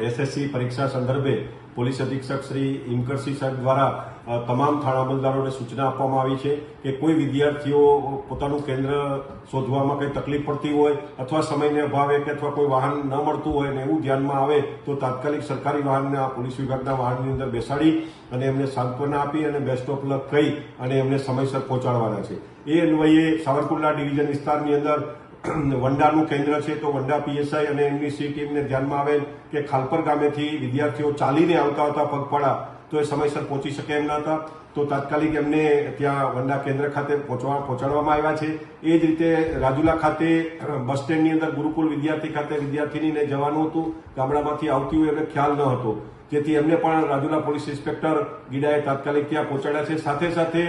SSC પરીક્ષા સંદર્ભે police અધિક્ષક શ્રી ઇમકરસિંહ સાહેબ દ્વારા તમામ થાણા અમલદારોને સૂચના આપવામાં આવી છે કે કોઈ વિદ્યાર્થીઓ પોતાનું કેન્દ્ર શોધવામાં કંઈ તકલીફ પડતી હોય અથવા સમયને અભાવે કે અથવા કોઈ વાહન ન મળતું હોય ને એવું ધ્યાનમાં આવે તો તાત્કાલિક સરકારી વાહનને આ પોલીસ વિભાગના વાહનની અંદર બેસાડી અને એમને સાંત્વના આપી અને બેસ્ટ ઓફ લક કહી અને એમને સમયસર પહોંચાડવાના છે. એ અન્વયે સાવરકુંડલા ડિવિઝન વિસ્તારની અંદર વંડાનું કેન્દ્ર છે તો વંડા પીએસઆઈ અને એમની સી ટીમને ધ્યાનમાં આવે કે ખાલપર ગામેથી વિદ્યાર્થીઓ ચાલીને આવતા આવતા પગપાળા, તો એ સમયસર પહોંચી શકે એમ ન હતા. તો તાત્કાલિક એમને ત્યાં વંડા કેન્દ્ર ખાતે પહોંચવા, પહોંચાડવામાં આવ્યા છે. એ જ રીતે રાજુલા ખાતે, બસ સ્ટેન્ડની અંદર ગુરુકુલ વિદ્યાર્થી ખાતે વિદ્યાર્થીનીને જવાનું હતું. ગામડામાંથી આવતી હોય એમને ખ્યાલ ન હતો. જેથી એમને પણ રાજુલા પોલીસ ઇન્સ્પેક્ટર ગીડાએ તાત્કાલિક ત્યાં પહોંચાડ્યા છે. સાથે સાથે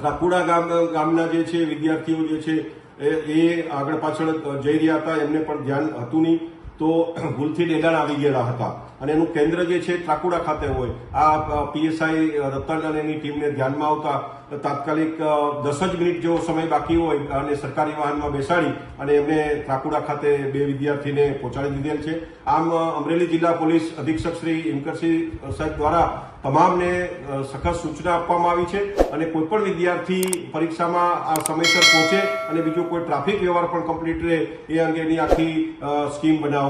ત્રાકુડા ગામ, ગામના જે છે વિદ્યાર્થીઓ જે છે એ આગળ પાછળ જઈ રહ્યા હતા એમને પણ ધ્યાન હતું નહીં. તો ભૂલથી ડેડાણ આવી ગયેલા હતા. અને એનું કેન્દ્ર જે છે ત્રાકુડા ખાતે હોય. આ પીએસઆઈ રતન અને એની ટીમને ધ્યાનમાં આવતા તાત્કાલિક દસ જ મિનિટ જેવો સમય બાકી હોય અને સરકારી વાહનમાં બેસાડી અને એમને ત્રાકુડા ખાતે બે વિદ્યાર્થીને પહોંચાડી દીધેલ છે. આમ અમરેલી જિલ્લા પોલીસ અધિક્ષક શ્રી ઇમકરસિંહ સાહેબ દ્વારા તમામને સખત સૂચના આપવામાં આવી છે અને કોઈપણ વિદ્યાર્થી પરીક્ષામાં આ સમયસર પહોંચે અને બીજો કોઈ ટ્રાફિક વ્યવહાર પણ કમ્પ્લીટ રહે એ અંગેની આખી સ્કીમ બનાવવામાં